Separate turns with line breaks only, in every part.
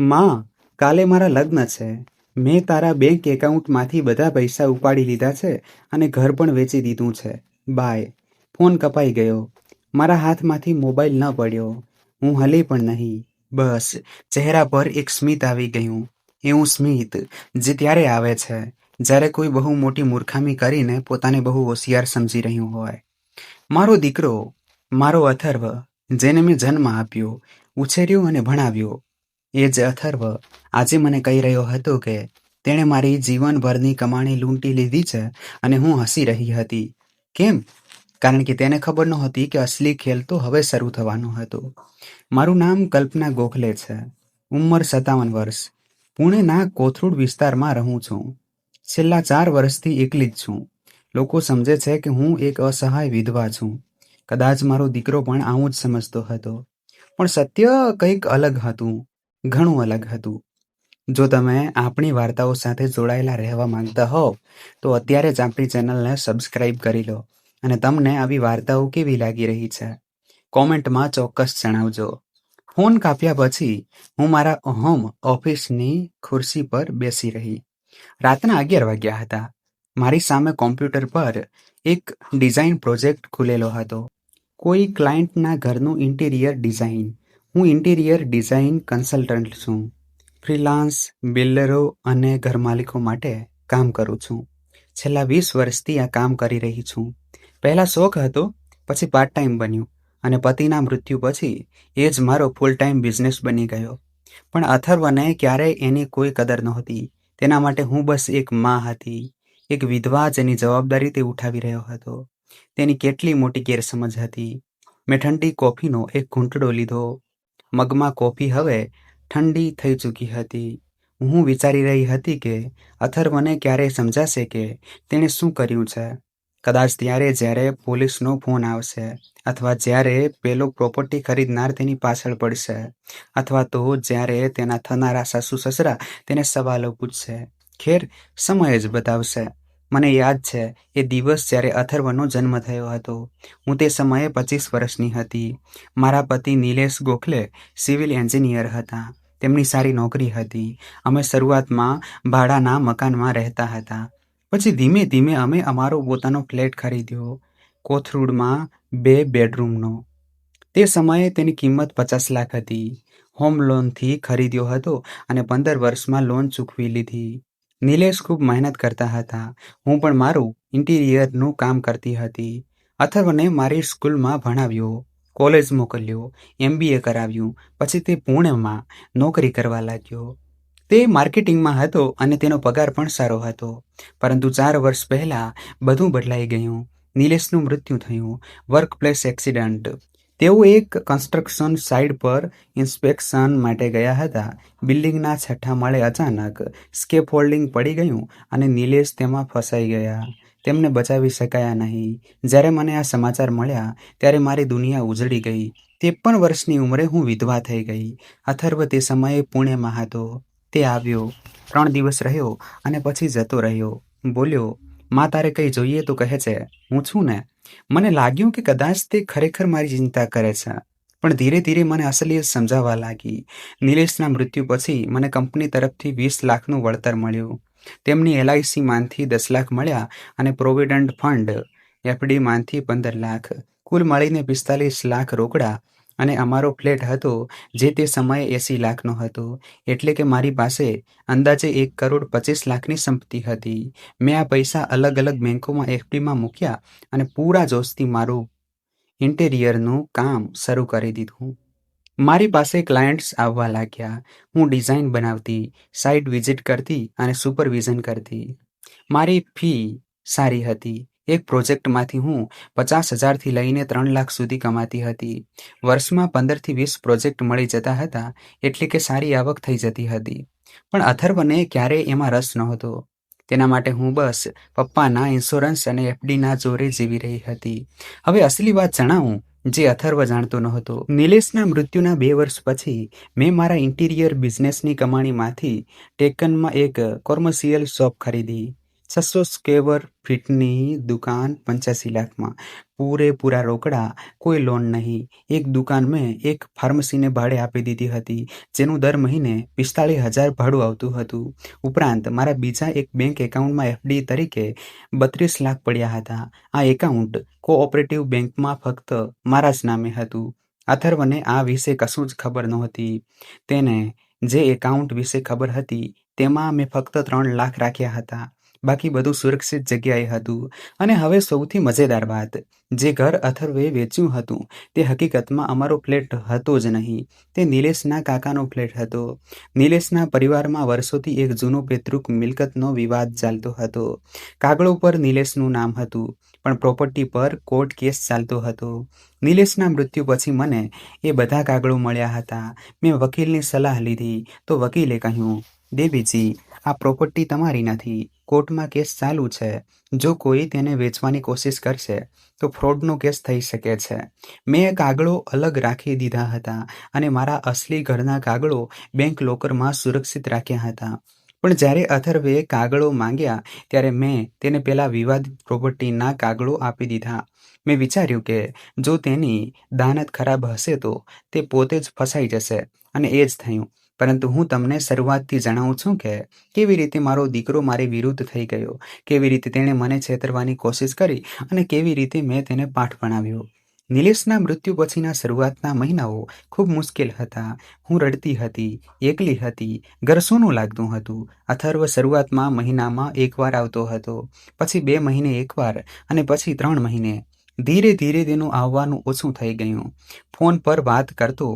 માં, કાલે મારા લગ્ન છે. મેં તારા બેંક એકાઉન્ટમાંથી બધા પૈસા ઉપાડી લીધા છે અને ઘર પણ વેચી દીધું છે. બાય ફોન કપાઈ ગયો. મારા હાથમાંથી મોબાઈલ ન પડ્યો. હું હલી પણ નહીં. બસ, ચહેરા પર એક સ્મિત આવી ગયું. એવું સ્મિત જે ત્યારે આવે છે, જ્યારે કોઈ બહુ મોટી મૂર્ખામી કરીને પોતાને બહુ હોશિયાર સમજી રહ્યું હોય. મારો દીકરો, મારો અથર્વ, જેને મેં જન્મ આપ્યો, ઉછેર્યો અને ભણાવ્યો એ જ અથર્વ. આજે મને કહી રહ્યો હતો કે, તેણે મારી જીવનભરની કમાણી લૂંટી લીધી છે અને હું હસી રહી હતી. કેમ? કારણ કે તેને ખબર નહોતી કે અસલી ખેલ તો હવે શરૂ થવાનો હતો. મારું નામ કલ્પના ગોખલે છે. ઉંમર સત્તાવન વર્ષ. પુણેના કોથરૂડ વિસ્તારમાં રહું છું. છેલ્લા ચાર વર્ષથી એકલી જ છું. લોકો સમજે છે કે હું એક અસહાય વિધવા છું. કદાચ મારો દીકરો પણ આવું જ સમજતો હતો. પણ સત્ય કંઈક અલગ હતું. ઘણું અલગ હતું. જો તમે આપણી વાર્તાઓ સાથે જોડાયેલા રહેવા માંગતા હોવ, તો અત્યારે જ આપણી ચેનલને સબસ્ક્રાઇબ કરી લો અને તમને આવી વાર્તાઓ કેવી લાગી રહી છે, કોમેન્ટમાં ચોક્કસ જણાવજો. ફોન કાપ્યા પછી હું મારા હોમ ઓફિસની ખુરશી પર બેસી રહી. રાતના અગિયાર વાગ્યા હતા. મારી સામે કોમ્પ્યુટર પર એક ડિઝાઇન પ્રોજેક્ટ ખુલેલો હતો. કોઈ ક્લાયન્ટના ઘરનું ઇન્ટિરિયર ડિઝાઇન હું ઇન્ટિરિયર ડિઝાઇન કન્સલ્ટન્ટ છું. ફ્રીલાન્સ, બિલ્ડરો અને ઘરમાલિકો માટે કામ કરું છું. છેલ્લા વીસ વર્ષથી આ કામ કરી રહી છું. પહેલાં શોખ હતો, પછી પાર્ટ ટાઈમ બન્યું અને પતિના મૃત્યુ પછી એ જ મારો ફૂલ ટાઈમ બિઝનેસ બની ગયો. પણ અથર્વને ક્યારેય એની કોઈ કદર નહોતી. તેના માટે હું બસ એક માં હતી. એક વિધવા જેની જવાબદારી તે ઉઠાવી રહ્યો હતો. તેની કેટલી મોટી ગેરસમજ હતી. મેં ઠંડી કોફીનો એક ઘૂંટડો લીધો. મગમાં કોફી હવે ઠંડી થઈ ચૂકી હતી. હું વિચારી રહી હતી કે અથર્વને ક્યારે સમજાશે કે તેણે શું કર્યું છે. કદાચ ત્યારે જ્યારે પોલીસનો ફોન આવશે અથવા જ્યારે પેલો પ્રોપર્ટી ખરીદનાર તેની પાછળ પડશે અથવા તો જ્યારે તેના થનારા સાસુ સસરા તેને સવાલો પૂછશે. ખેર સમય જ બતાવશે. મને યાદ છે, એ દિવસ જ્યારે અથર્વનો જન્મ થયો હતો. હું તે સમયે પચીસ વર્ષની હતી. મારા પતિ નિલેશ ગોખલે સિવિલ એન્જિનિયર હતા. તેમની સારી નોકરી હતી. અમે શરૂઆતમાં ભાડાના મકાનમાં રહેતા હતા. પછી ધીમે ધીમે અમે અમારો પોતાનો ફ્લેટ ખરીદ્યો, કોથરૂડમાં બે બેડરૂમનો. તે સમયે તેની કિંમત પચાસ લાખ હતી. હોમ લોનથી ખરીદ્યો હતો અને પંદર વર્ષમાં લોન ચૂકવી લીધી. નિલેશ ખૂબ મહેનત કરતા હતા. હું પણ મારું ઇન્ટિરિયરનું કામ કરતી હતી. અથર્વને મારી સ્કૂલમાં ભણાવ્યો, કોલેજ મોકલ્યો, એમબીએ કરાવ્યું, પછી તે પુણેમાં નોકરી કરવા લાગ્યો. તે માર્કેટિંગમાં હતો અને તેનો પગાર પણ સારો હતો. પરંતુ ચાર વર્ષ પહેલાં બધું બદલાઈ ગયું. નિલેશનું મૃત્યુ થયું. Work place accident. તેઓ એક કન્સ્ટ્રક્શન સાઇટ પર ઇન્સ્પેક્શન માટે ગયા હતા. બિલ્ડિંગના છઠ્ઠા માળે અચાનક સ્કેપ હોલ્ડિંગ પડી ગયું અને નિલેશ તેમાં ફસાઈ ગયા. તેમને બચાવી શકાયા નહીં. જ્યારે મને આ સમાચાર મળ્યા, ત્યારે મારી દુનિયા ઉજળી ગઈ. ત્રેપન વર્ષની ઉંમરે હું વિધવા થઈ ગઈ. અથર્વ તે સમયે પુણેમાં હતો. તે આવ્યો, ત્રણ દિવસ રહ્યો અને પછી જતો રહ્યો. બોલ્યો, માં, તારે કંઈ જોઈએ તો કહે છે. હું છું ને મને લાગ્યું કે કદાચ તે ખરેખર મારી ચિંતા કરે છે, પણ ધીરે ધીરે મને અસલિયત સમજાવવા લાગી. નિલેશના મૃત્યુ પછી મને કંપની તરફથી વીસ લાખનું વળતર મળ્યું. તેમની એલઆઈસીમાંથી દસ લાખ મળ્યા અને પ્રોવિડન્ટ ફંડ એફડીમાંથી પંદર લાખ. કુલ મળીને પિસ્તાલીસ લાખ રોકડા અને અમારો ફ્લેટ હતો જે તે સમયે એસી લાખનો હતો. એટલે કે મારી પાસે અંદાજે એક કરોડ પચીસ લાખની સંપત્તિ હતી. મેં આ પૈસા અલગ અલગ બેંકોમાં એફડીમાં મૂક્યા અને પૂરા જોશથી મારું ઇન્ટેરિયરનું કામ શરૂ કરી દીધું. મારી પાસે ક્લાયન્ટ્સ આવવા લાગ્યા. હું ડિઝાઇન બનાવતી, સાઇટ વિઝિટ કરતી અને સુપરવિઝન કરતી. મારી ફી સારી હતી. એક પ્રોજેક્ટમાંથી હું પચાસ હજારથી લઈને ત્રણ લાખ સુધી કમાતી હતી. વર્ષમાં પંદરથી વીસ પ્રોજેક્ટ મળી જતા હતા, એટલે કે સારી આવક થઈ જતી હતી. પણ અથર્વને ક્યારેય એમાં રસ નહોતો. તેના માટે હું બસ પપ્પાના ઇન્સ્યોરન્સ અને એફડીના જોરે જીવી રહી હતી. હવે અસલી વાત જણાવું, જે અથર્વ જાણતો નહોતો. નિલેશના મૃત્યુના બે વર્ષ પછી મેં મારા ઇન્ટિરિયર બિઝનેસની કમાણીમાંથી ટેકનમાં એક કોમર્શિયલ શોપ ખરીદી. છસો સ્કેવર ફીટની દુકાન પંચ્યાસી લાખમાં. પૂરેપૂરા રોકડા, કોઈ લોન નહીં. એક દુકાન મેં એક ફાર્મસીને ભાડે આપી દીધી હતી, જેનું દર મહિને પિસ્તાળીસ હજાર ભાડું આવતું હતું. ઉપરાંત, મારા બીજા એક બેંક એકાઉન્ટમાં એફડી તરીકે બત્રીસ લાખ પડ્યા હતા. આ એકાઉન્ટ કોઓપરેટિવ બેંકમાં ફક્ત મારા જ નામે હતું. અથર્વને આ વિશે કશું જ ખબર નહોતી. તેને જે એકાઉન્ટ વિશે ખબર હતી, તેમાં મેં ફક્ત ત્રણ લાખ રાખ્યા હતા. બાકી બધું સુરક્ષિત જગ્યાએ હતું. અને હવે સૌથી મજેદાર વાત, જે ઘર અથર્વે વેચ્યું હતું, તે હકીકતમાં અમારો ફ્લેટ હતો જ નહીં. તે નિલેશના કાકાનો ફ્લેટ હતો. નિલેશના પરિવારમાં વર્ષોથી એક જૂનો પૈતૃક મિલકતનો વિવાદ ચાલતો હતો. કાગળો પર નિલેશનું નામ હતું, પણ પ્રોપર્ટી પર કોર્ટ કેસ ચાલતો હતો. નિલેશના મૃત્યુ પછી મને એ બધા કાગળો મળ્યા હતા. મેં વકીલની સલાહ લીધી. તો વકીલે કહ્યું, દેવીજી આ પ્રોપર્ટી તમારી નથી. કોર્ટમાં કેસ ચાલુ છે. જો કોઈ તેને વેચવાની કોશિશ કરશે, તો ફ્રોડનો કેસ થઈ શકે છે. મેં કાગળો અલગ રાખી દીધા હતા અને મારા અસલી ઘરના કાગળો બેંક લોકરમાં સુરક્ષિત રાખ્યા હતા. પણ જ્યારે અથર્વે કાગળો માંગ્યા, ત્યારે મેં તેને પેલા વિવાદિત પ્રોપર્ટીના કાગળો આપી દીધા. મેં વિચાર્યું કે જો તેની દાનત ખરાબ હશે તો તે પોતે જ ફસાઈ જશે અને એ જ થયું. પરંતુ હું તમને શરૂઆતથી જણાવું છું કે કેવી રીતે મારો દીકરો મારી વિરુદ્ધ થઈ ગયો, કેવી રીતે તેણે મને છેતરવાની કોશિશ કરી અને કેવી રીતે મેં તેને પાઠ ભણાવ્યો. નિલેશના મૃત્યુ પછીના શરૂઆતના મહિનાઓ ખૂબ મુશ્કેલ હતા. હું રડતી હતી, એકલી હતી, ઘર સોનું લાગતું હતું. અથર્વ શરૂઆતમાં મહિનામાં એકવાર આવતો હતો, પછી બે મહિને એકવાર અને પછી ત્રણ મહિને. ધીરે ધીરે તેનું આવવાનું ઓછું થઈ ગયું. ફોન પર વાત કરતો,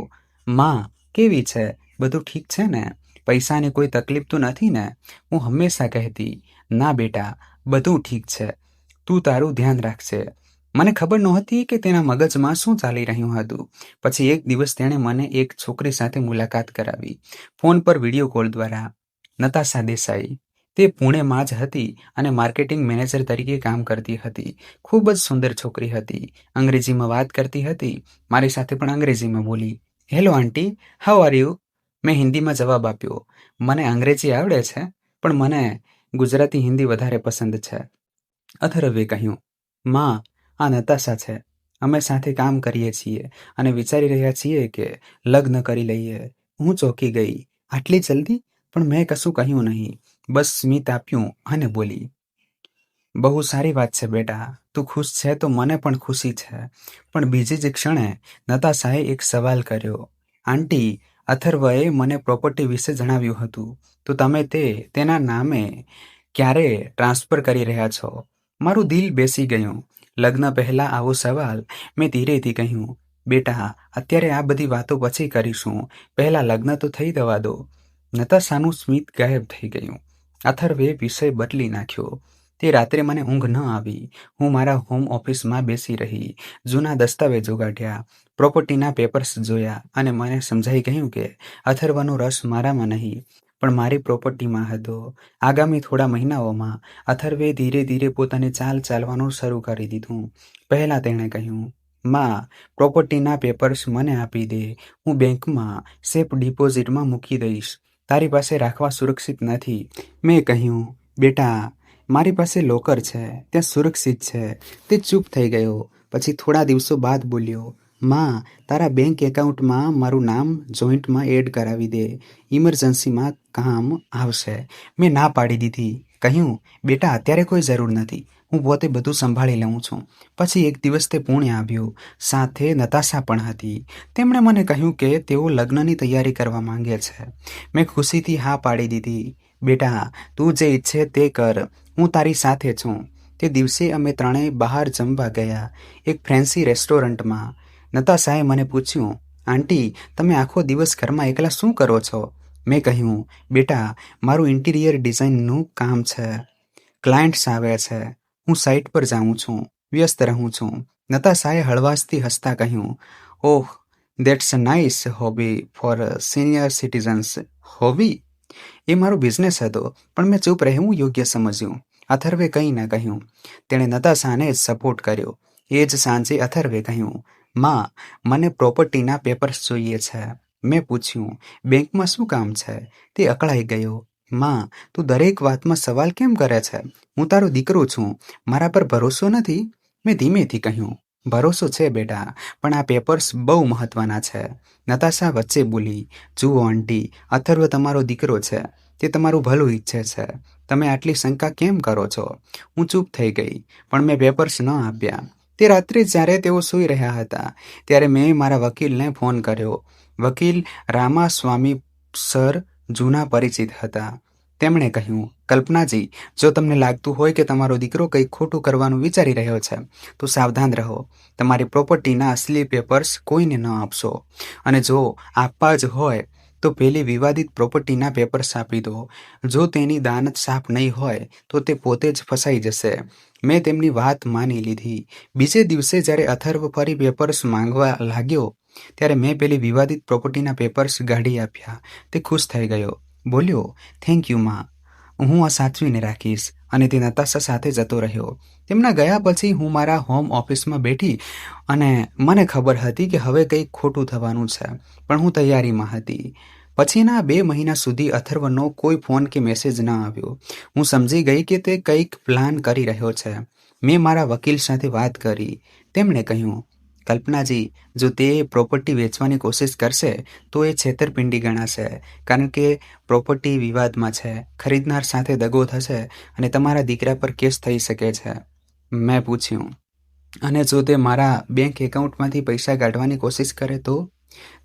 માં, કેવી છે? બધું ઠીક છે ને? પૈસાની કોઈ તકલીફ તો નથી ને? હું હંમેશા કહેતી, ના બેટા, બધું ઠીક છે. તું તારું ધ્યાન રાખશે મને ખબર નહોતી કે તેના મગજમાં શું ચાલી રહ્યું હતું. પછી એક દિવસ તેણે મને એક છોકરી સાથે મુલાકાત કરાવી. ફોન પર વીડિયો કોલ દ્વારા. નતાશા દેસાઈ. તે પુણેમાં જ હતી અને માર્કેટિંગ મેનેજર તરીકે કામ કરતી હતી. ખૂબ જ સુંદર છોકરી હતી. અંગ્રેજીમાં વાત કરતી હતી. મારી સાથે પણ અંગ્રેજીમાં બોલી, hello, aunty. How are you મેં હિન્દીમાં જવાબ આપ્યો. મને અંગ્રેજી આવડે છે, પણ મને ગુજરાતી હિન્દી વધારે પસંદ છે. અથર્વે કહ્યું, માં, આ નતાશા છે. અમે સાથે કામ કરીએ છીએ અને વિચારી રહ્યા છીએ કે લગ્ન કરી લઈએ. હું ચોંકી ગઈ. આટલી જલ્દી? પણ મેં કશું કહ્યું નહીં. બસ સ્મિત આપ્યું અને બોલી, બહુ સારી વાત છે બેટા. તું ખુશ છે તો મને પણ ખુશી છે. પણ બીજી જ ક્ષણે નતાશાએ એક સવાલ કર્યો. આંટી અથર્વએ મને પ્રોપર્ટી વિશે જણાવ્યું હતું. તો તમે તે, તેના નામે ક્યારે ટ્રાન્સફર કરી રહ્યા છો? મારું દિલ બેસી ગયું. લગ્ન પહેલાં આવો સવાલ મેં ધીરેથી કહ્યું, બેટા, અત્યારે આ બધી વાતો પછી કરીશું. પહેલાં લગ્ન તો થઈ દવા દો. નતાશાનું સ્મિત ગાયબ થઈ ગયું. અથર્વે વિષય બદલી નાખ્યો. તે રાત્રે મને ઊંઘ ન આવી. હું મારા હોમ ઓફિસમાં બેસી રહી. જૂના દસ્તાવેજો કાઢ્યા. પ્રોપર્ટીના પેપર્સ જોયા અને મને સમજાઈ ગયું કે અથર્વનો રસ મારામાં નહીં, પણ મારી પ્રોપર્ટીમાં હતો. આગામી થોડા મહિનાઓમાં અથર્વે ધીરે ધીરે પોતાની ચાલ ચાલવાનું શરૂ કરી દીધું. પહેલાં તેણે કહ્યું, માં પ્રોપર્ટીના પેપર્સ મને આપી દે. હું બેંકમાં સેફ ડિપોઝિટમાં મૂકી દઈશ. તારી પાસે રાખવા સુરક્ષિત નથી. મેં કહ્યું, બેટા મારી પાસે લોકર છે, ત્યાં સુરક્ષિત છે. તે ચૂપ થઈ ગયો. પછી થોડા દિવસો બાદ બોલ્યો, માં, તારા બેંક એકાઉન્ટમાં મારું નામ જોઈન્ટમાં એડ કરાવી દે. ઇમરજન્સીમાં કામ આવશે. મેં ના પાડી દીધી. કહ્યું, બેટા, અત્યારે કોઈ જરૂર નથી. હું પોતે બધું સંભાળી લઉં છું. પછી એક દિવસ તે પુણે આવ્યો. સાથે નતાશા પણ હતી. તેમણે મને કહ્યું કે તેઓ લગ્નની તૈયારી કરવા માંગે છે. મેં ખુશીથી હા પાડી દીધી. બેટા, તું જે ઈચ્છે તે કર. હું તારી સાથે છું. તે દિવસે અમે ત્રણેય બહાર જમવા ગયા એક ફ્રેન્સી રેસ્ટોરન્ટમાં. નતાશાએ મને પૂછ્યું, આંટી, તમે આખો દિવસ ઘરમાં એકલા શું કરો છો? મેં કહ્યું, બેટા, મારું ઇન્ટિરિયર ડિઝાઇનનું કામ છે. ક્લાયન્ટ્સ આવે છે. હું સાઇટ પર જાઉં છું. વ્યસ્ત રહું છું. નતાશાએ હળવાશથી હસતા કહ્યું, ઓહ that's nice hobby for senior citizens. Hobby? એ મારો બિઝનેસ હતો, પણ મેં ચૂપ રહેવું યોગ્ય સમજ્યું. અથર્વે કંઈ ન કહ્યું. તેણે નતાશાને જ સપોર્ટ કર્યો. એ જ સાંજે અથર્વે કહ્યું, માં, મને પ્રોપર્ટીના પેપર્સ જોઈએ છે. મેં પૂછ્યું, બેંકમાં શું કામ છે? તે અકળાઈ ગયો, માં, તું દરેક વાતમાં સવાલ કેમ કરે છે? હું તારો દીકરો છું. મારા પર ભરોસો નથી? મેં ધીમેથી કહ્યું ભરોસો છે બેટા, પણ આ પેપર્સ બહુ મહત્વના છે. નતાશા વચ્ચે બોલી, જુઓ આંટી, અથર્વ તમારો દીકરો છે, તે તમારું ભલું ઈચ્છે છે. તમે આટલી શંકા કેમ કરો છો? હું ચૂપ થઈ ગઈ, પણ મેં પેપર્સ ન આપ્યા. તે રાત્રે જ્યારે તેઓ સૂઈ રહ્યા હતા, ત્યારે મેં મારા વકીલને ફોન કર્યો. વકીલ રામાસ્વામી સર જૂના પરિચિત હતા. તેમણે કહ્યું, કલ્પનાજી, જો તમને લાગતું હોય કે તમારો દીકરો કંઈક ખોટું કરવાનું વિચારી રહ્યો છે, તો સાવધાન રહો. તમારી પ્રોપર્ટીના અસલી પેપર્સ કોઈને ન આપશો. અને જો આપવા જ હોય, તો પેલી વિવાદિત પ્રોપર્ટીના પેપર્સ આપી દો. જો તેની દાનત સાફ નહીં હોય, તો તે પોતે જ ફસાઈ જશે. મેં તેમની વાત માની લીધી. બીજે દિવસે જ્યારે અથર્વ ફરી પેપર્સ માંગવા લાગ્યો, ત્યારે મેં પેલી વિવાદિત પ્રોપર્ટીના પેપર્સ ગાઢી આપ્યા. તે ખુશ થઈ ગયો. બોલ્યો થેન્ક યુ માં. હું આ સાચવીને રાખીશ. અને તે નતાશા સાથે જતો રહ્યો. તેમના ગયા પછી હું મારા હોમ ઓફિસમાં બેઠી અને મને ખબર હતી કે હવે કંઈક ખોટું થવાનું છે, પણ હું તૈયારીમાં હતી. પછીના બે મહિના સુધી અથર્વનો કોઈ ફોન કે મેસેજ ન આવ્યો. હું સમજી ગઈ કે તે કંઈક પ્લાન કરી રહ્યો છે. મેં મારા વકીલ સાથે વાત કરી. તેમણે કહ્યું કલ્પનાજી જો તે પ્રોપર્ટી વેચવાની કોશિશ કરશે, તો એ છેતરપિંડી ગણાશે. કારણ કે પ્રોપર્ટી વિવાદમાં છે, ખરીદનાર સાથે દગો થશે અને તમારા દીકરા પર કેસ થઈ શકે છે. મેં પૂછ્યું. અને જો તે મારા બેંક એકાઉન્ટમાંથી પૈસા કાઢવાની કોશિશ કરે તો?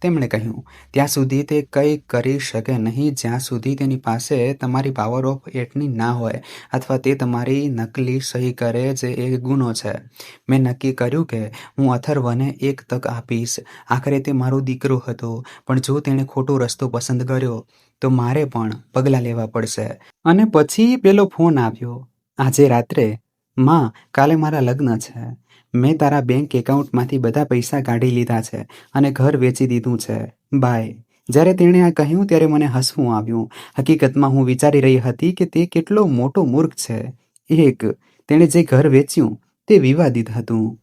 તેમણે કહ્યું, ત્યાં સુધી તે કંઈ કરી શકે નહીં. જ્યાં સુધી તેની પાસે તમારી પાવર ઓફ એટની ના હોય અથવા તે તમારી નકલી સહી કરે જે એ ગુનો છે. મેં નક્કી કર્યું કે હું અથર્વને એક તક આપીશ. આખરે તે મારો દીકરો હતો, પણ જો તેણે ખોટો રસ્તો પસંદ કર્યો, તો મારે પણ પગલાં લેવા પડશે. અને પછી પેલો ફોન આવ્યો. આજે રાત્રે, માં, કાલે મારા લગ્ન છે. મેં તારા બેંક એકાઉન્ટમાંથી બધા પૈસા કાઢી લીધા છે અને ઘર વેચી દીધું છે. બાય જ્યારે તેણે આ કહ્યું ત્યારે મને હસવું આવ્યું. હકીકતમાં હું વિચારી રહી હતી કે તે કેટલો મોટો મૂર્ખ છે. એક, તેણે જે ઘર વેચ્યું તે વિવાદિત હતું.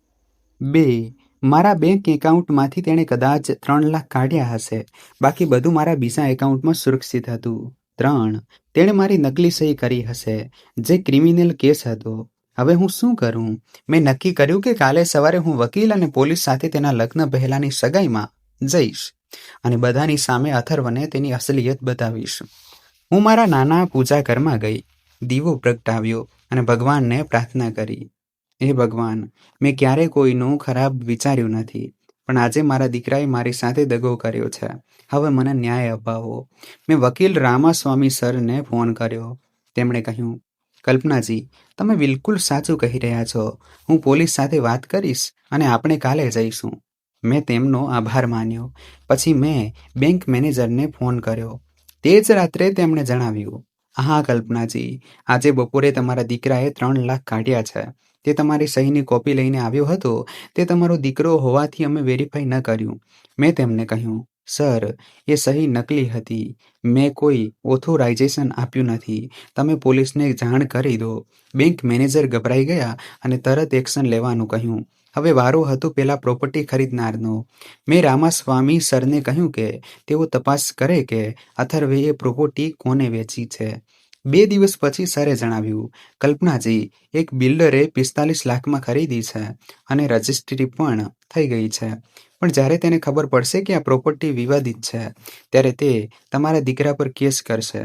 બે, મારા બેંક એકાઉન્ટમાંથી તેણે કદાચ ત્રણ લાખ કાઢ્યા હશે. બાકી બધું મારા બીજા એકાઉન્ટમાં સુરક્ષિત હતું. ત્રણ, તેણે મારી નકલી સહી કરી હશે. જે ક્રિમિનલ કેસ હતો. હવે હું શું કરું? મેં નક્કી કર્યું કે કાલે સવારે હું વકીલ અને પોલીસ સાથે તેના લગ્ન પહેલાની સગાઈમાં જઈશ અને બધાની સામે અથર્વને તેની અસલિયત બતાવીશ. હું મારા નાના પૂજા ઘરમાં ગઈ. દીવો પ્રગટાવ્યો અને ભગવાનને પ્રાર્થના કરી. હે ભગવાન, મેં ક્યારેય કોઈનું ખરાબ વિચાર્યું નથી, પણ આજે મારા દીકરાએ મારી સાથે દગો કર્યો છે. હવે મને ન્યાય અપાવો. મેં વકીલ રામાસ્વામી સરને ફોન કર્યો. તેમણે કહ્યું કલ્પનાજી, તમે બિલકુલ સાચું કહી રહ્યા છો. હું પોલીસ સાથે વાત કરીશ અને આપણે કાલે જઈશું. મેં તેમનો આભાર માન્યો. પછી મેં બેંક મેનેજરને ફોન કર્યો. તે જ રાત્રે તેમણે જણાવ્યું હા કલ્પનાજી, આજે બપોરે તમારા દીકરાએ ત્રણ લાખ કાઢ્યા છે. તે તમારી સહીની કોપી લઈને આવ્યો હતો. તે તમારો દીકરો હોવાથી અમે વેરીફાઈ ન કર્યું. મેં તેમને કહ્યું સર, એ સહી નકલી હતી. મેં કોઈ ઓથોરાઇઝેશન આપ્યું નથી. તમે પોલીસને જાણ કરી દો. બેંક મેનેજર ગભરાઈ ગયા અને તરત એક્શન લેવાનું કહ્યું. હવે વારો હતો પેલા પ્રોપર્ટી ખરીદનારનો. મેં રામાસ્વામી સરને કહ્યું કે, તેઓ તપાસ કરે કે અથર્વે એ પ્રોપર્ટી કોને વેચી છે? બે દિવસ પછી સરે જણાવ્યું, કલ્પનાજી, એક બિલ્ડરે પિસ્તાલીસ લાખમાં ખરીદી છે અને રજિસ્ટ્રી પણ થઈ ગઈ છે. પણ જ્યારે તેને ખબર પડશે કે આ પ્રોપર્ટી વિવાદિત છે, ત્યારે તે તમારા દીકરા પર કેસ કરશે.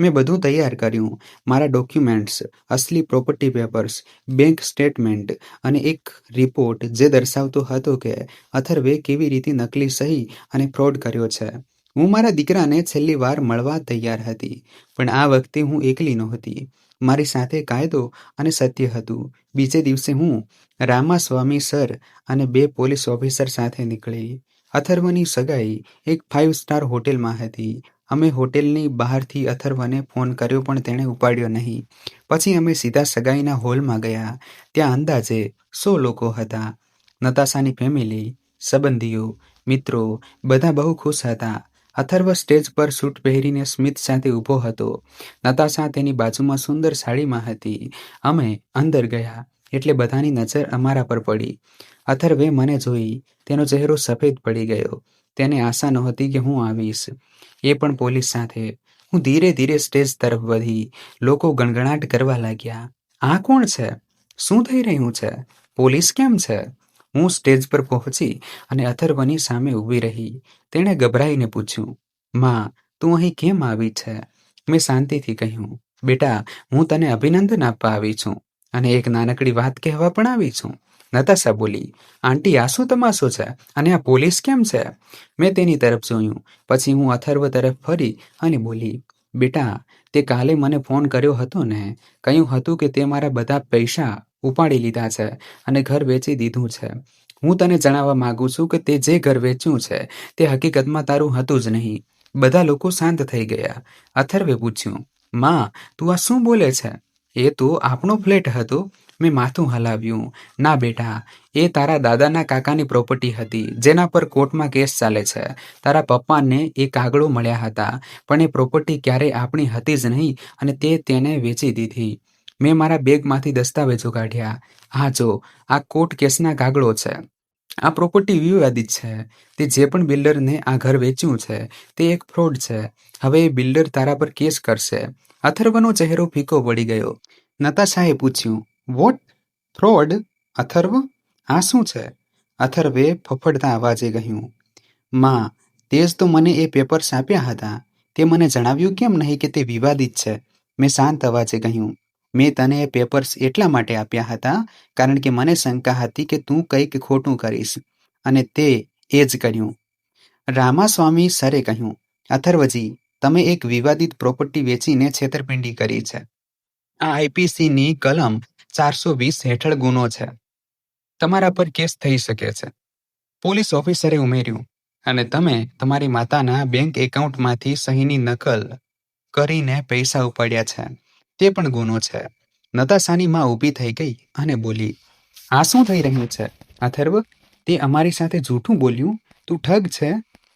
મેં બધું તૈયાર કર્યું. મારા ડોક્યુમેન્ટ્સ, અસલી પ્રોપર્ટી પેપર્સ, બેંક સ્ટેટમેન્ટ અને એક રિપોર્ટ જે દર્શાવતો હતો કે અથર્વે કેવી રીતે નકલી સહી અને ફ્રોડ કર્યો છે. હું મારા દીકરાને છેલ્લી વાર મળવા તૈયાર હતી, પણ આ વખતે હું એકલી નહોતી. મારી સાથે કાયદો અને સત્ય હતું. બીજે દિવસે હું રામાસ્વામી સર અને બે પોલીસ ઓફિસર સાથે નીકળી. અથર્વની સગાઈ એક ફાઇવ સ્ટાર હોટેલમાં હતી. અમે હોટેલની બહારથી અથર્વને ફોન કર્યો, પણ તેણે ઉપાડ્યો નહીં. પછી અમે સીધા સગાઈના હોલમાં ગયા. ત્યાં અંદાજે સો લોકો હતા. નતાશાની ફેમિલી સંબંધીઓ, મિત્રો, બધા બહુ ખુશ હતા. અથર્વ સ્ટેજ પર સૂટ પહેરીને સ્મિત સાથે ઊભો હતો. નતાશા તેની બાજુમાં સુંદર સાડીમાં હતી. અમે અંદર ગયા એટલે બધાની નજર અમારા પર પડી. અથર્વે મને જોઈ. તેનો ચહેરો સફેદ પડી ગયો. તેને આશા નહોતી કે હું આવીશ. એ પણ પોલીસ સાથે. હું ધીરે ધીરે સ્ટેજ તરફ વધી. લોકો ગણગણાટ કરવા લાગ્યા. આ કોણ છે? શું થઈ રહ્યું છે? પોલીસ કેમ છે? હું સ્ટેજ પર પહોંચી અને અથર્વની સામે ઊભી રહી. તેણે ગભરાઈને પૂછ્યું, માં, તું અહીં કેમ આવી છે? મેં શાંતિથી કહ્યું, બેટા, હું તને અભિનંદન આપવા આવી છું અને એક નાનકડી વાત કહેવા પણ આવી છું. નતાશા બોલી, આંટી, આ શું તમાશો છે? અને આ પોલીસ કેમ છે? મેં તેની તરફ જોયું, પછી હું અથર્વ તરફ ફરી અને બોલી, બેટા, તે કાલે મને ફોન કર્યો હતો ને, કહ્યું હતું કે તે મારા બધા પૈસા ઉપાડી લીધા છે અને ઘર વેચી દીધું છે. હું તને જણાવવા માગું છું કે તે જે ઘર વેચ્યું છે, તે હકીકતમાં તારું હતું જ નહીં. બધા લોકો શાંત થઈ ગયા. અથર્વે પૂછ્યું, માં, તું આ શું બોલે છે? એ તો આપણો ફ્લેટ હતો. મેં માથું હલાવ્યું. ના બેટા, એ તારા દાદાના કાકાની પ્રોપર્ટી હતી, જેના પર કોર્ટમાં કેસ ચાલે છે. તારા પપ્પાને એ કાગળો મળ્યા હતા, પણ એ પ્રોપર્ટી ક્યારેય આપણી હતી જ નહીં અને તે તેને વેચી દીધી. મેં મારા બેગમાંથી દસ્તાવેજો કાઢ્યા. હા, જો, આ કોર્ટ કેસના કાગળો છે. આ પ્રોપર્ટી વિવાદિત છે. તે જે પણ બિલ્ડરને આ ઘર વેચ્યું છે, તે એક ફ્રોડ છે. હવે એ બિલ્ડર તારા પર કેસ કરશે. અથર્વનો ચહેરો ફીકો પડી ગયો. નતાશાએ પૂછ્યું વોટ ફ્રોડ? અથર્વ? આ શું છે? અથર્વે ફફડતા અવાજે કહ્યું, માં, તે જ તો મને એ પેપર્સ આપ્યા હતા. તે મને જણાવ્યું કેમ નહીં કે તે વિવાદિત છે? મેં શાંત અવાજે કહ્યું મેં તને એ પેપર્સ એટલા માટે આપ્યા હતા કારણ કે મને શંકા હતી કે તું કંઈક ખોટું કરીશ. અને તે એ જ કર્યું રામાસ્વામી સરે કહ્યું, અથર્વજી, તમે એક વિવાદિત પ્રોપર્ટી વેચીને છેતરપિંડી કરી છે. આ આઈપીસીની કલમ ચારસો વીસ હેઠળ ગુનો છે. તમારા પર કેસ થઈ શકે છે. પોલીસ ઓફિસરે ઉમેર્યું, અને તમે તમારી માતાના બેંક એકાઉન્ટમાંથી સહીની નકલ કરીને પૈસા ઉપાડ્યા છે. તે પણ ગુનો છે. નતાશાની માં ઊભી થઈ ગઈ અને બોલી, આ શું થઈ રહ્યું છે? અથર્વ તે અમારી સાથે જૂઠું બોલ્યું? તું ઠગ છે?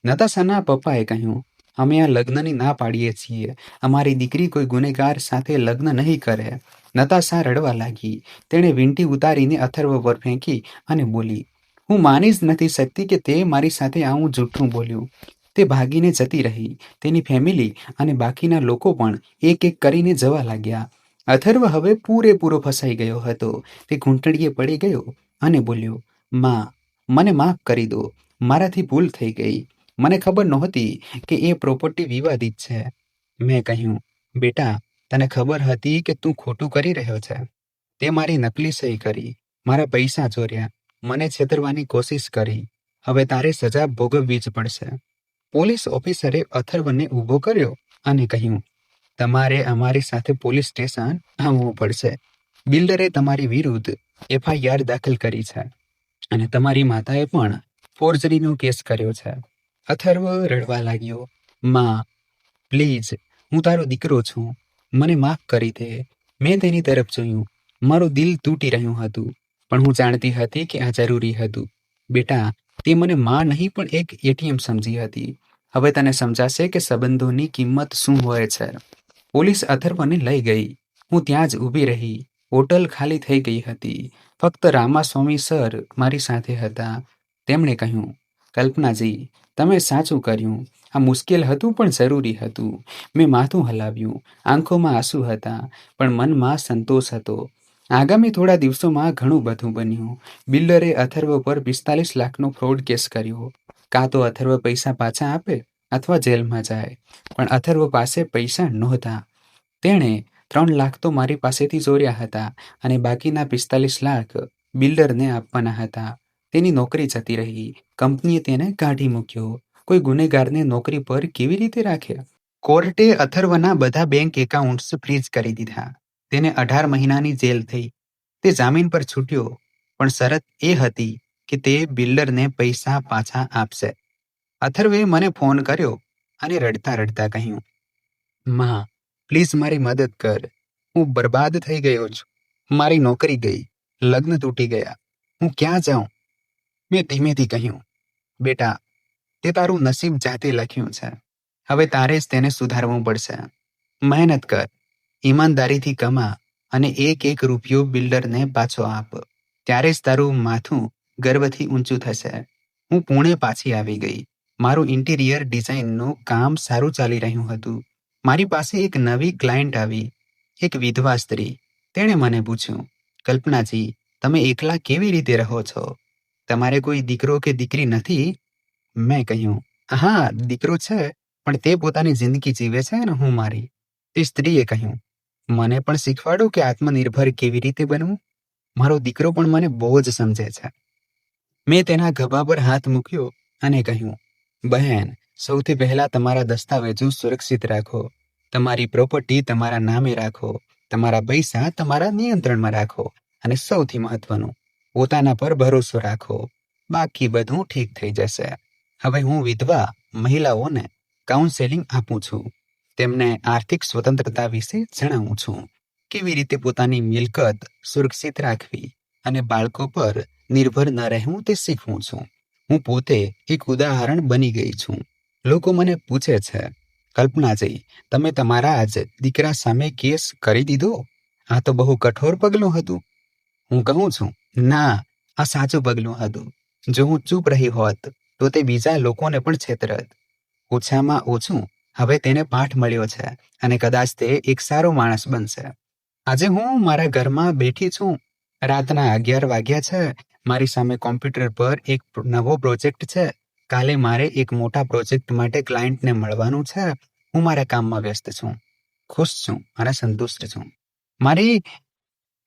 નતાશાના પપ્પાએ કહ્યું, અમે આ લગ્નની ના પાડીએ છીએ. અમારી દીકરી કોઈ ગુનેગાર સાથે લગ્ન નહીં કરે. નતાશા રડવા લાગી. તેણે વીંટી ઉતારીને અથર્વ પર ફેંકી અને બોલી, હું માની જ નથી શકતી કે તે મારી સાથે આવું જૂઠું બોલ્યું. તે ભાગીને જતી રહી. તેની ફેમિલી અને બાકીના લોકો પણ એક એક કરીને જવા લાગ્યા. અથર્વ હવે પૂરેપૂરો ફસાઈ ગયો હતો. તે ઘૂંટણીએ પડી ગયો અને બોલ્યો, માં, મને માફ કરી દો. મારાથી ભૂલ થઈ ગઈ. મને ખબર નહોતી કે એ પ્રોપર્ટી વિવાદિત છે. મેં કહ્યું, બેટા, તને ખબર હતી કે તું ખોટું કરી રહ્યો છે. તે મારી નકલી સહી કરી. મારા પૈસા ચોર્યા. મને છેતરવાની કોશિશ કરી. હવે તારે સજા ભોગવવી જ પડશે. પોલીસ ઓફિસરે અથર્વને ઊભો કર્યો અને કહ્યું, તમારે અમારી સાથે પોલીસ સ્ટેશન આવવું પડશે. બિલ્ડરે તમારી વિરુદ્ધ એફઆઈઆર દાખલ કરી છે અને તમારી માતાએ પણ ફોર્જરીનો કેસ કર્યો છે. અથર્વ રડવા લાગ્યો, માં, પ્લીઝ, હું તારો દીકરો છું. મને માફ કરી દે. મેં તેની તરફ જોયું. મારું દિલ તૂટી રહ્યું હતું, પણ હું જાણતી હતી કે આ જરૂરી હતું. બેટા, તે મને માં નહીં પણ એક એટીએમ સમજી હતી. હવે તને સમજાશે કે સંબંધોની કિંમત શું હોય છે. પોલીસ અથર્વને લઈ ગઈ. હું ત્યાં જ ઊભી રહી. હોટલ ખાલી થઈ ગઈ હતી. ફક્ત રામાસ્વામી સર મારી સાથે હતા. તેમણે કહ્યું, કલ્પનાજી, તમે સાચું કર્યું. આ મુશ્કેલ હતું પણ જરૂરી હતું. મેં માથું હલાવ્યું. આંખોમાં આંસુ હતા, પણ મનમાં સંતોષ હતો. આગામી થોડા દિવસોમાં ઘણું બધું બન્યું. બિલ્ડરે અથર્વ પર પિસ્તાલીસ લાખનો ફ્રોડ કેસ કર્યો. કાં તો અથર્વ પૈસા પાછા આપે અથવા જેલમાં જાય, પણ અથર્વ પાસે પૈસા નહોતા. તેણે ત્રણ લાખ તો મારી પાસેથી ચોર્યા હતા અને બાકીના પિસ્તાલીસ લાખ બિલ્ડરને આપવાના હતા. તેની નોકરી જતી રહી. કંપનીએ તેને કાઢી મૂક્યો. કોઈ ગુનેગારને નોકરી પર કેવી રીતે રાખે? કોર્ટે અથર્વના બધા બેંક એકાઉન્ટ્સ ફ્રીઝ કરી દીધા. તેને અઢાર મહિનાની જેલ થઈ. તે જામીન પર છૂટ્યો. પણ શરત એ હતી કે તે બિલ્ડરને પૈસા પાછા આપશે. અથર્વે મને ફોન કર્યો અને રડતા રડતા કહ્યું, માં, પ્લીઝ મારી મદદ કર. હું બરબાદ થઈ ગયો છું. મારી નોકરી ગઈ. લગ્ન તૂટી ગયા. હું ક્યાં જાઉં? મેં ધીમેથી કહ્યું, બેટા, તે તારું નસીબ જાતે લખ્યું છે. હવે તારે જ તેને સુધારવું પડશે. મહેનત કર. ઈમાનદારીથી કમા અને એક એક રૂપિયો બિલ્ડરને પાછો આપ. ત્યારે જ તારું માથું ગર્વથી ઊંચું થશે. હું પુણે પાછી આવી ગઈ. મારું ઇન્ટિરિયર ડિઝાઇનનું કામ સારું ચાલી રહ્યું હતું. મારી પાસે એક નવી ક્લાયન્ટ આવી. એક વિધવા સ્ત્રી. તેણે મને પૂછ્યું, કલ્પનાજી, તમે એકલા કેવી રીતે રહો છો? તમારે કોઈ દીકરો કે દીકરી નથી? મેં કહ્યું, હા, દીકરો છે, પણ તે પોતાની જિંદગી જીવે છે અને હું મારી. તે સ્ત્રીએ કહ્યું, મને પણ શીખવાડો કે આત્મનિર્ભર કેવી રીતે બનવું? મારો દીકરો પણ મને બહુ જ સમજે છે. મેં તેના ગભા પર હાથ મૂક્યો અને કહ્યું, બહેન, સૌથી પહેલા તમારા દસ્તાવેજો સુરક્ષિત રાખો. તમારી પ્રોપર્ટી તમારા નામે રાખો. તમારા પૈસા તમારા નિયંત્રણમાં રાખો અને સૌથી મહત્વનું, પોતાના પર ભરોસો રાખો. બાકી બધું ઠીક થઈ જશે. હવે હું વિધવા, મહિલાઓને કાઉન્સેલિંગ આપું છું. તેમને આર્થિક સ્વતંત્રતા વિશે જણાવું છું. કેવી રીતે પોતાની મિલકત સુરક્ષિત રાખવી? અને બાળકો પર નિર્ભર ન રહેવું તે શીખવું છું. હું પોતે એક ઉદાહરણ બની ગઈ છું. લોકો મને પૂછે છે, કલ્પનાજી, તમે તમારા જ દીકરા સામે કેસ કરી દીધો? આ તો બહુ કઠોર પગલું હતું. હું કહું છું, ના, આ સાચું પગલું હતું. જો હું ચૂપ રહી હોત, તો તે બીજા લોકોને પણ છેતરત. ઓછામાં ઓછું હવે તેને પાઠ મળ્યો છે અને કદાચ તે એક સારો માણસ બનશે. આજે હું મારા ઘરમાં બેઠી છું રાતના અગિયાર વાગ્યા છે. મારી સામે કોમ્પ્યુટર પર એક નવો પ્રોજેક્ટ છે. કાલે મારે એક મોટા પ્રોજેક્ટ માટે ક્લાયન્ટને મળવાનું છે. હું મારા કામમાં વ્યસ્ત છું. ખુશ છું. અને સંતુષ્ટ છું. મારી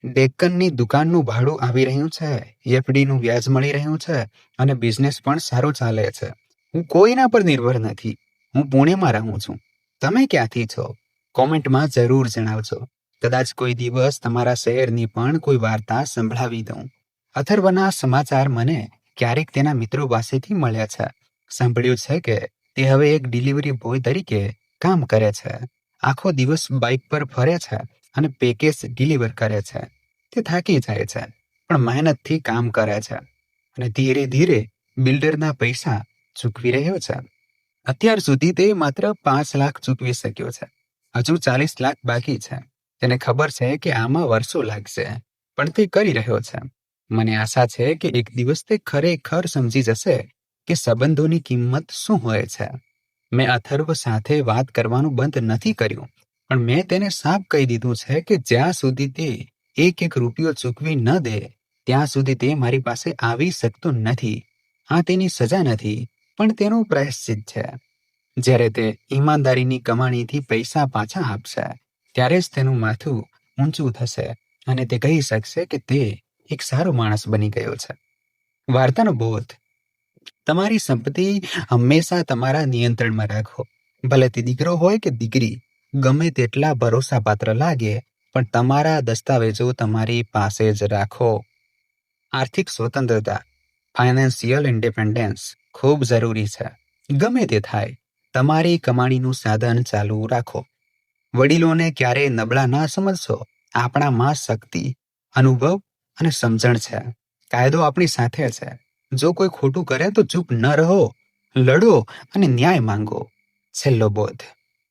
ડેક્કનની દુકાનનું ભાડું આવી રહ્યું છે. એફડીનું વ્યાજ મળી રહ્યું છે અને બિઝનેસ પણ સારો ચાલે છે. હું કોઈના પર નિર્ભર નથી. હું પુણેમાં રહું છું. તમે ક્યાંથી છો? કોમેન્ટમાં જરૂર જણાવજો. કદાચ કોઈ દિવસ તમારા શહેરની પણ કોઈ વાર્તા સંભળાવી દઉં. અથર્વના સમાચાર મને ક્યારેક તેના મિત્રો પાસેથી મળ્યા છે. સાંભળ્યું છે કે તે હવે એક ડિલિવરી બોય તરીકે કામ કરે છે. આખો દિવસ બાઇક પર ફરે છે અને પેકેજ ડિલિવર કરે છે. તે થાકી જાય છે, પણ મહેનતથી કામ કરે છે અને ધીરે ધીરે બિલ્ડરના પૈસા ચૂકવી રહ્યો છે. અત્યાર સુધી તે માત્ર પાંચ લાખ ચૂકવી શક્યો છે. હજુ ચાલીસ લાખ બાકી છે. તેને ખબર છે કે આમાં વર્ષો લાગશે, પણ તે કરી રહ્યો છે. મને આશા છે કે એક દિવસ તે ખરેખર સમજી જશે કે સંબંધોની કિંમત શું હોય છે. મેં અથર્વ સાથે વાત કરવાનું બંધ નથી કર્યું, પણ મેં તેને સાફ કહી દીધું છે કે જ્યાં સુધી તે એક એક રૂપિયો ચૂકવી ન દે, ત્યાં સુધી તે મારી પાસે આવી શકતો નથી. આ તેની સજા નથી, પણ તેનું પ્રાયશ્ચિત છે. જ્યારે તે ઈમાનદારીની કમાણીથી પૈસા પાછા આપશે ત્યારે જ તેનું માથું ઊંચું થશે અને તે કહી શકશે કે તે એક સારો માણસ બની ગયો છે. વાર્તાનો બોધ. તમારી સંપત્તિ હંમેશા તમારા નિયંત્રણમાં રાખો. ભલે તે દીકરો હોય કે દીકરી, ગમે તેટલા ભરોસાપાત્ર લાગે, પણ તમારા દસ્તાવેજો તમારી પાસે જ રાખો. આર્થિક સ્વતંત્રતા ફાઇનાન્સિયલ ઇન્ડિપેન્ડન્સ ખૂબ જરૂરી છે. ગમે તે થાય, તમારી કમાણીનું સાધન ચાલુ રાખો. વડીલોને ક્યારેય નબળા ના સમજશો. આપણામાં શક્તિ, અનુભવ અને સમજણ છે. કાયદો આપણી સાથે છે. જો કોઈ ખોટું કરે તો ચૂપ ન રહો, લડો અને ન્યાય માંગો. છેલ્લો બોધ.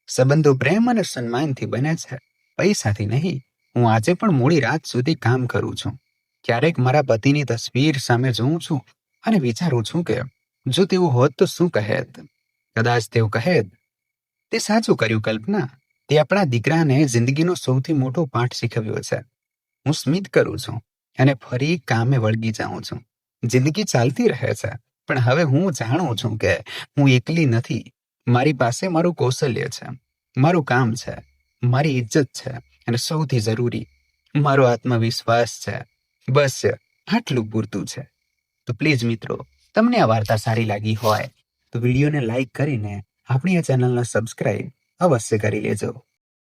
સંબંધો પ્રેમ અને સન્માનથી બને છે. પૈસાથી નહીં. હું આજે પણ મોડી રાત સુધી કામ કરું છું. ક્યારેક મારા પતિની તસવીર સામે જોઉં છું અને વિચારું છું કે, જો તેવું હોત તો શું કહેત? કદાચ તેવું કહેત, તે સાચું કર્યું, કલ્પના. તે આપણા દીકરાને જિંદગીનો સૌથી મોટો પાઠ શીખવ્યો છે. હું સ્મિત કરું છું અને ફરી કામે વળગી જાઉં છું. જિંદગી ચાલતી રહે છે, પણ હવે હું જાણું છું કે હું એકલી નથી. મારી પાસે મારું કૌશલ્ય છે, મારું કામ છે, મારી ઇજ્જત છે અને સૌથી જરૂરી મારો આત્મવિશ્વાસ છે. બસ, આટલું પૂરતું છે. તો પ્લીઝ મિત્રો, તમને આ વાર્તા સારી લાગી હોય તો વિડીયોને લાઈક કરીને આપણી આ ચેનલને સબસ્ક્રાઇબ અવશ્ય કરી લેજો.